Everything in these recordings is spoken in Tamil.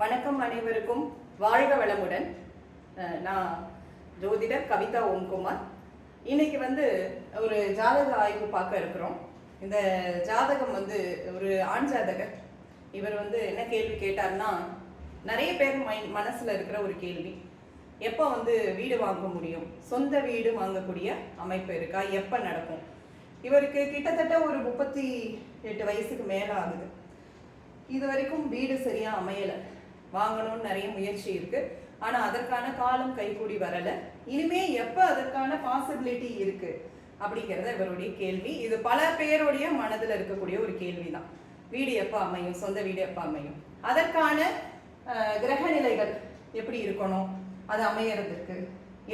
வணக்கம் அனைவருக்கும் வாழ்க வளமுடன். நான் ஜோதிடர் கவிதா ஓம்குமார். இன்னைக்கு வந்து ஒரு ஜாதக ஆய்வு பார்க்க இருக்கிறோம். இந்த ஜாதகம் வந்து ஒரு ஆண் ஜாதகர். இவர் வந்து என்ன கேள்வி கேட்டார்னா நிறைய பேர் மை மனசில் இருக்கிற ஒரு கேள்வி. எப்போ வந்து வீடு வாங்க முடியும்? சொந்த வீடு வாங்கக்கூடிய அமைப்பு இருக்கா? எப்போ நடக்கும்? இவருக்கு கிட்டத்தட்ட ஒரு முப்பத்தி எட்டு வயசுக்கு மேலே ஆகுது. இது வரைக்கும் வீடு சரியாக அமையலை. வாங்கணும்னு நிறைய முயற்சி இருக்கு. ஆனா அதற்கான காலம் கைகூடி வரல. இனிமே எப்ப அதற்கான பாசிபிலிட்டி இருக்கு? அப்படிங்கிறத இவருடைய கேள்வி. இது பல பேருடைய மனதில் இருக்கக்கூடிய ஒரு கேள்விதான். வீடு எப்போ அமையும்? சொந்த வீடு எப்போ அமையும்? அதற்கான கிரக நிலைகள் எப்படி இருக்கணும்? அது அமையறதுக்கு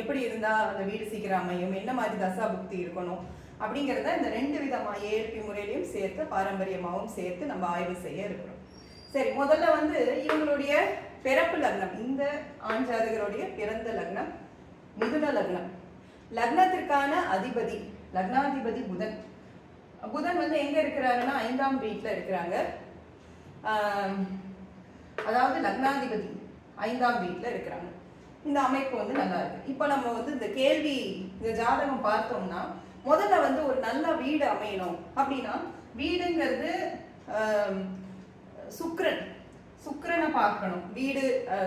எப்படி இருந்தால் அந்த வீடு சீக்கிரம் அமையும்? என்ன மாதிரி தசா புக்தி இருக்கணும்? அப்படிங்கிறத இந்த ரெண்டு விதமாக ஏற்பி முறையிலையும் சேர்த்து பாரம்பரியமாகவும் சேர்த்து நம்ம ஆய்வு செய்ய இருக்கிறோம். சரி முதல்ல வந்து இவங்களுடைய பிறப்பு லக்னம் இந்த ஆண் ஜாதகருடைய பிறந்த லக்னம் மிதுன லக்னம். லக்னத்திற்கான அதிபதி லக்னாதிபதி புதன். புதன் வந்து எங்க இருக்கிறாருன்னா ஐந்தாம் வீட்டில் இருக்கிறாங்க. அதாவது லக்னாதிபதி ஐந்தாம் வீட்டில் இருக்கிறாங்க. இந்த அமைப்பு வந்து நல்லா இருக்கு. இப்போ நம்ம வந்து இந்த கேள்வி இந்த ஜாதகம் பார்த்தோம்னா முதல்ல வந்து ஒரு நல்ல வீடு அமையணும் அப்படின்னா வீடுங்கிறது சுக்ரன். சுக்கரனை பார்க்கணும். வீடு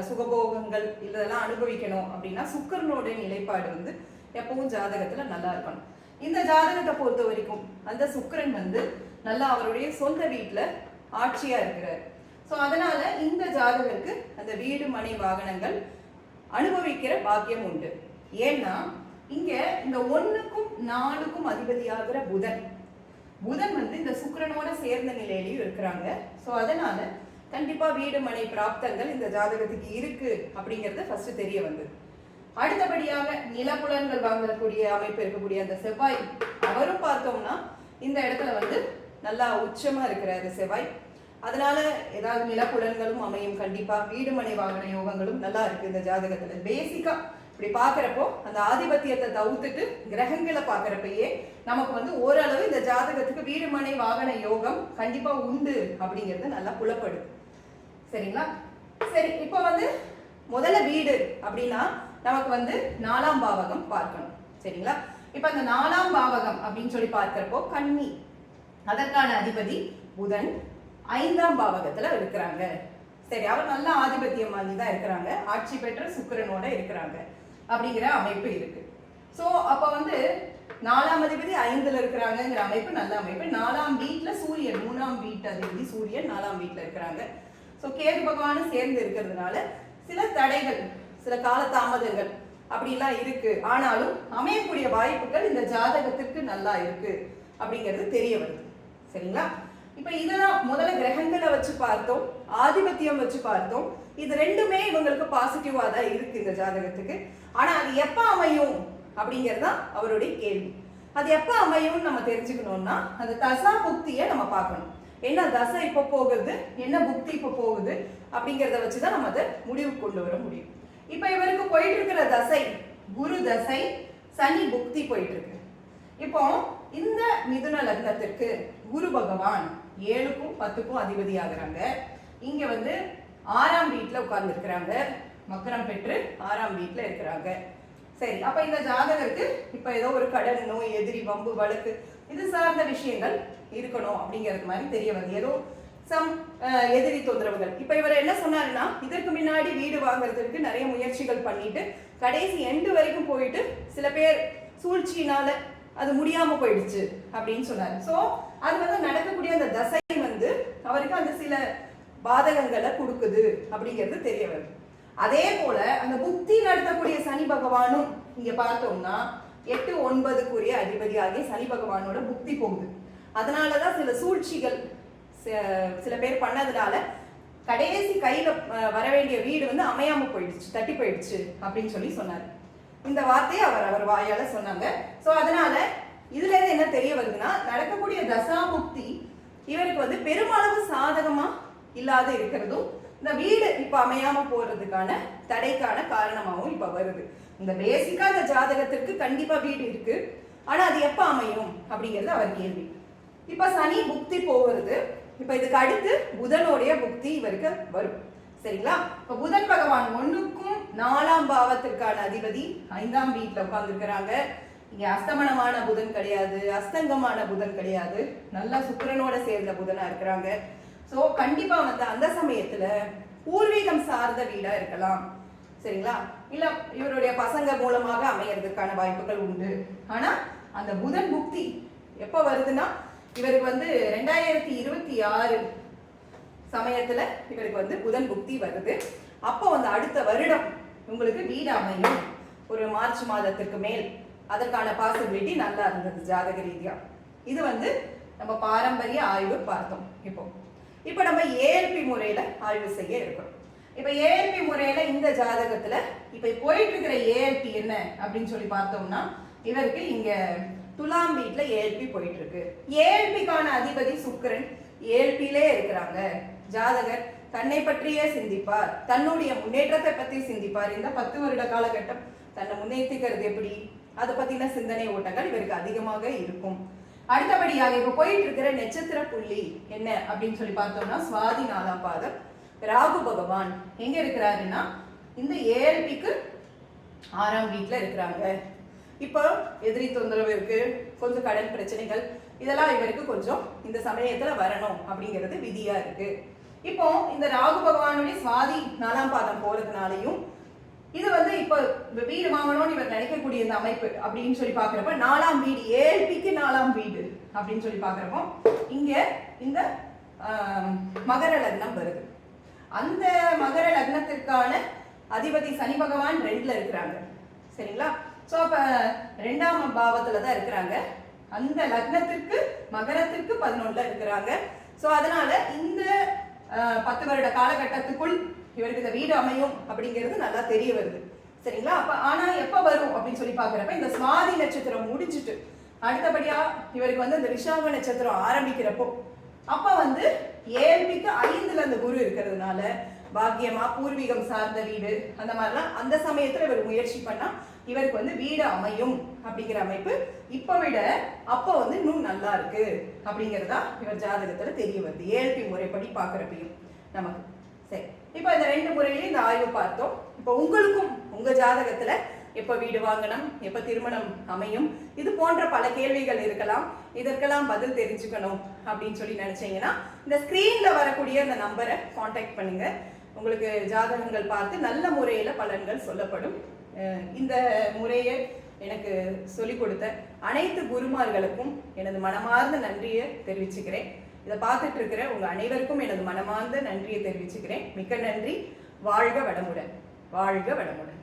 சுகபோகங்கள் இதெல்லாம் அனுபவிக்கணும் அப்படின்னா சுக்கரனுடைய நிலைப்பாடு வந்து எப்பவும் ஜாதகத்துல நல்லா இருக்கணும். இந்த ஜாதகத்தை பொறுத்த வரைக்கும் அந்த சுக்கரன் வந்து நல்லா அவருடைய சொந்த வீட்டுல ஆட்சியா இருக்கிறார். ஸோ அதனால இந்த ஜாதகருக்கு அந்த வீடு மனை வாகனங்கள் அனுபவிக்கிற பாக்கியம் உண்டு. ஏன்னா இங்க இந்த ஒண்ணுக்கும் நாலுக்கும் அதிபதியாகிற புதன் புதன் வந்து இந்த சுக்கரனோட சேர்ந்த நிலையிலையும் இருக்கிறாங்க. ஸோ அதனால கண்டிப்பா வீடு மனை பிராப்தங்கள் இந்த ஜாதகத்துக்கு இருக்கு அப்படிங்கிறது ஃபர்ஸ்ட் தெரிய வந்தது. அடுத்தபடியாக நிலப்புலன்கள் வாங்கக்கூடிய அமைப்பு இருக்கக்கூடிய அந்த செவ்வாய் அவரும் பார்த்தோம்னா இந்த இடத்துல வந்து நல்லா உச்சமா இருக்கிறாரு செவ்வாய். அதனால ஏதாவது நிலப்புலன்களும் அமையும். கண்டிப்பா வீடு மனை வாங்கின யோகங்களும் நல்லா இருக்கு இந்த ஜாதகத்துல. பேசிக்கா இப்படி பார்க்குறப்போ அந்த ஆதிபத்தியத்தை தவிர்த்துட்டு கிரகங்களை பார்க்குறப்பயே நமக்கு வந்து ஓரளவு இந்த ஜாதகத்துக்கு வீடு மனை வாகன யோகம் கண்டிப்பாக உண்டு அப்படிங்கிறது நல்லா புலப்படுது. சரிங்களா? சரி இப்போ வந்து முதல்ல வீடு அப்படின்னா நமக்கு வந்து நாலாம் பாவகம் பார்க்கணும். சரிங்களா? இப்போ அந்த நாலாம் பாவகம் அப்படின்னு சொல்லி பார்க்குறப்போ கன்னி அதற்கான அதிபதி புதன் ஐந்தாம் பாவகத்தில் இருக்கிறாங்க. சரி அவர் நல்ல ஆதிபத்தியம் வாங்கி தான் இருக்கிறாங்க. ஆட்சி பெற்ற சுக்கரனோட இருக்கிறாங்க. அப்படிங்கிற அமைப்பு இருக்கு. ஸோ அப்போ வந்து நாலாம் அதிபதி ஐந்துல இருக்கிறாங்கங்கிற அமைப்பு நல்ல அமைப்பு. நாலாம் வீட்டில் சூரியன் மூணாம் வீட்டு அதிபதி சூரியன் நாலாம் வீட்டில் இருக்கிறாங்க. ஸோ கேது பகவானும் சேர்ந்து இருக்கிறதுனால சில தடைகள் சில காலதாமதங்கள் அப்படிலாம் இருக்கு. ஆனாலும் அமையக்கூடிய வாய்ப்புகள் இந்த ஜாதகத்திற்கு நல்லா இருக்கு அப்படிங்கிறது தெரிய வருது. சரிங்களா? இப்போ இதெல்லாம் முதல்ல கிரகங்களை வச்சு பார்த்தோம் ஆதிபத்தியம் வச்சு பார்த்தோம். இது ரெண்டுமே இவங்களுக்கு பாசிட்டிவாக தான் இருக்கு இந்த ஜாதகத்துக்கு. ஆனால் அது எப்போ அமையும் அப்படிங்கிறது தான் அவருடைய கேள்வி. அது எப்போ அமையும்னு நம்ம தெரிஞ்சுக்கணும்னா அந்த தசா புக்தியை நம்ம பார்க்கணும். என்ன தசை இப்போ போகுது என்ன புக்தி இப்போ போகுது அப்படிங்கிறத வச்சு தான் நம்ம அதை முடிவுக்கு கொண்டு வர முடியும். இப்போ இவருக்கு போயிட்டு இருக்கிற தசை குரு தசை சனி புக்தி போயிட்டு இருக்கு இப்போ இந்த மிதுன லக்னத்திற்கு குரு பகவான் ஏழுக்கும் பத்துக்கும் அதிபதி ஆகுறாங்க இங்க வந்து ஆறாம் வீட்டில் உட்கார்ந்துருக்கிறாங்க. மக்கரம் பெற்று ஆறாம் வீட்டில் இருக்கிறாங்க. சரி அப்போ இந்த ஜாதகருக்கு இப்போ ஏதோ ஒரு கடன் நோய் எதிரி வம்பு வழக்கு இது சார்ந்த விஷயங்கள் இருக்கணும் அப்படிங்கிறது மாதிரி தெரிய வருது. ஏதோ சம் எதிரி தொந்தரவுகள். இப்போ இவர் என்ன சொன்னாருன்னா இதற்கு முன்னாடி வீடு வாங்குறதுக்கு நிறைய முயற்சிகள் பண்ணிட்டு கடைசி எண்டு வரைக்கும் போயிட்டு சில பேர் சூழ்ச்சியினால அது முடியாம போயிடுச்சு அப்படின்னு சொன்னார். ஸோ அது வந்து நடக்கக்கூடிய அந்த தசை வந்து அவருக்கு அந்த சில பாதகங்களை கொடுக்குது அப்படிங்கிறது தெரிய வருது. அதே போல அந்த புக்தி நடத்தக்கூடிய சனி பகவானும் இங்க பார்த்தோம்னா எட்டு ஒன்பதுக்குரிய அதிபதியாகிய சனி பகவானோட புக்தி போகுது. அதனாலதான் சில சூழ்ச்சிகள் ச- சில பேர் பண்ணதுனால கடைசி கையில வர வேண்டிய வீடு வந்து அமையாம போயிடுச்சு தட்டி போயிடுச்சு அப்படின்னு சொல்லி சொன்னார். இந்த வார்த்தையை அவர் அவர் வாயால சொன்னாங்க. சோ அதனால இதுல இருந்து என்ன தெரிய வருதுன்னா நடக்கக்கூடிய தசாபுக்தி இவருக்கு வந்து பெருமளவு சாதகமா இல்லாத இருக்கிறதும் இந்த வீடு இப்போ அமையாம போறதுக்கான தடைக்கான காரணமாகவும் இப்போ வருது. இந்த பேசிக்கா இந்த ஜாதகத்திற்கு கண்டிப்பா வீடு இருக்கு. ஆனா அது எப்ப அமையும் அப்படிங்கிறது அவர் கேள்வி. இப்ப சனி புக்தி போகிறது. இப்ப இதுக்கு அடுத்து புதனுடைய புக்தி இவருக்கு வரும். சரிங்களா? இப்ப புதன் பகவான் ஒண்ணுக்கும் நாலாம் பாவத்திற்கான அதிபதி ஐந்தாம் வீட்டுல உட்கார்ந்துருக்கிறாங்க. இங்க அஸ்தமனமான புதன் கிடையாது அஸ்தங்கமான புதன் கிடையாது. நல்லா சுக்கரனோட சேர்ந்த புதனா இருக்கிறாங்க. ஸோ கண்டிப்பாக வந்து அந்த சமயத்தில் பூர்வீகம் சார்ந்த வீடாக இருக்கலாம். சரிங்களா? இல்ல இவருடைய பசங்க மூலமாக அமையறதுக்கான வாய்ப்புகள் உண்டு. ஆனா அந்த புதன் புக்தி எப்ப வருதுன்னா இவருக்கு வந்து ரெண்டாயிரத்தி இருபத்தி ஆறு சமயத்துல இவருக்கு வந்து புதன் புக்தி வருது. அப்போ வந்து அடுத்த வருடம் உங்களுக்கு வீடு அமையும். ஒரு மார்ச் மாதத்திற்கு மேல். அதற்கான பாசிபிலிட்டி நல்லா இருந்தது ஜாதக ரீதியா. இது வந்து நம்ம பாரம்பரிய ஆய்வு பார்த்தோம் இப்போ. இப்போ நம்ம ஏஎல்பி முறையில் ஆய்வு செய்ய இருக்கிறோம் இப்போ ஏஎல்பி முறையில் இந்த ஜாதகத்தில் இப்போ போயிட்டு இருக்கிற ஏஎல்பி என்ன அப்படின்னு சொல்லி பார்த்தோம்னா இவருக்கு இங்கே துலாம் வீட்டில் ஏஎல்பி போயிட்டு இருக்கு. ஏஎல்பிக்கான அதிபதி சுக்கரன் ஏஎல்பிலே இருக்கிறாங்க. ஜாதகர் தன்னை பற்றியே சிந்திப்பார். தன்னுடைய முன்னேற்றத்தை பற்றி சிந்திப்பார். இந்த பத்து வருட காலகட்டம் தன்னை முன்னேற்றிக்கிறது எப்படி? அதை பற்றின சிந்தனை ஓட்டங்கள் இவருக்கு அதிகமாக இருக்கும். அடுத்தபடியாக இப்ப போயிட்டு இருக்கிற நட்சத்திர புள்ளி என்ன அப்படின்னு சொல்லி பார்த்தோம்னா சுவாதி நாலாம் பாதம் ராகு பகவான் எங்க இருக்கிறாருன்னா இந்த ஏஎல்பிக்கு ஆறாம் வீட்டுல இருக்கிறாங்க. இப்போ எதிரி தொந்தரவு இருக்கு கொஞ்சம் கடன் பிரச்சனைகள் இதெல்லாம் இவருக்கு கொஞ்சம் இந்த சமயத்துல வரணும் அப்படிங்கிறது விதியா இருக்கு. இப்போ இந்த ராகு பகவானுடைய சுவாதி நாலாம் பாதம் போறதுனாலையும் இது வந்து இப்போ இந்த வீடு வாங்கணும்னு இவர் நினைக்கக்கூடிய இந்த அமைப்பு அப்படின்னு சொல்லி பாக்குறப்ப நாலாம் வீடு ஏழ்பிக்கு நாலாம் வீடு அப்படின்னு சொல்லி பாக்குறப்போ இங்க இந்த மகர லக்னம் வருது. அந்த மகர லக்னத்திற்கான அதிபதி சனி பகவான் ரெண்டுல இருக்கிறாங்க. சரிங்களா? சோ அப்ப ரெண்டாம் பாவத்துல தான் இருக்கிறாங்க. அந்த லக்னத்திற்கு மகரத்திற்கு பதினொன்றுல இருக்கிறாங்க. சோ அதனால இந்த பத்து வருட காலகட்டத்துக்குள் இவருக்கு இந்த வீடு அமையும் அப்படிங்கிறது நல்லா தெரிய வருது. சரிங்களா? அப்ப ஆனா எப்ப வரும் அப்படின்னு சொல்லி பாக்குறப்ப இந்த சுவாதி நட்சத்திரம் முடிஞ்சிட்டு அடுத்தபடியா இவருக்கு வந்து இந்த விஷாக நட்சத்திரம் ஆரம்பிக்கிறப்போ அப்ப வந்து ஏழ்பிக்கு ஐந்துல அந்த குரு இருக்கிறதுனால பாக்கியமா பூர்வீகம் சார்ந்த வீடு அந்த மாதிரிலாம் அந்த சமயத்துல இவர் முயற்சி பண்ணா இவருக்கு வந்து வீடு அமையும் அப்படிங்கிற அமைப்பு இப்ப விட அப்ப வந்து இன்னும் நல்லா இருக்கு அப்படிங்கறதா இவர் ஜாதகத்துல தெரிய வருது. ஏழ்பி முறைப்படி பாக்குறப்பையும் நமக்கு. சரி. இப்போ இந்த ரெண்டு முறையிலையும் இந்த ஆய்வு பார்த்தோம். இப்போ உங்களுக்கும் உங்க ஜாதகத்துல எப்ப வீடு வாங்கணும் எப்ப திருமணம் அமையும் இது போன்ற பல கேள்விகள் இருக்கலாம். இதற்கெல்லாம் பதில் தெரிஞ்சுக்கணும் அப்படின்னு சொல்லி நினைச்சீங்கன்னா இந்த ஸ்கிரீன்ல வரக்கூடிய அந்த நம்பரை காண்டாக்ட் பண்ணுங்க. உங்களுக்கு ஜாதகங்கள் பார்த்து நல்ல முறையில பலன்கள் சொல்லப்படும். இந்த முறையை எனக்கு சொல்லிக் கொடுத்த அனைத்து குருமார்களுக்கும் எனது மனமார்ந்த நன்றியை தெரிவிச்சுக்கிறேன். இதை பார்த்துட்டு இருக்கிற உங்க அனைவருக்கும் எனது மனமார்ந்த நன்றியை தெரிவிச்சுக்கிறேன். மிக்க நன்றி. வாழ்க வடமுடன் வாழ்க வடமுடன்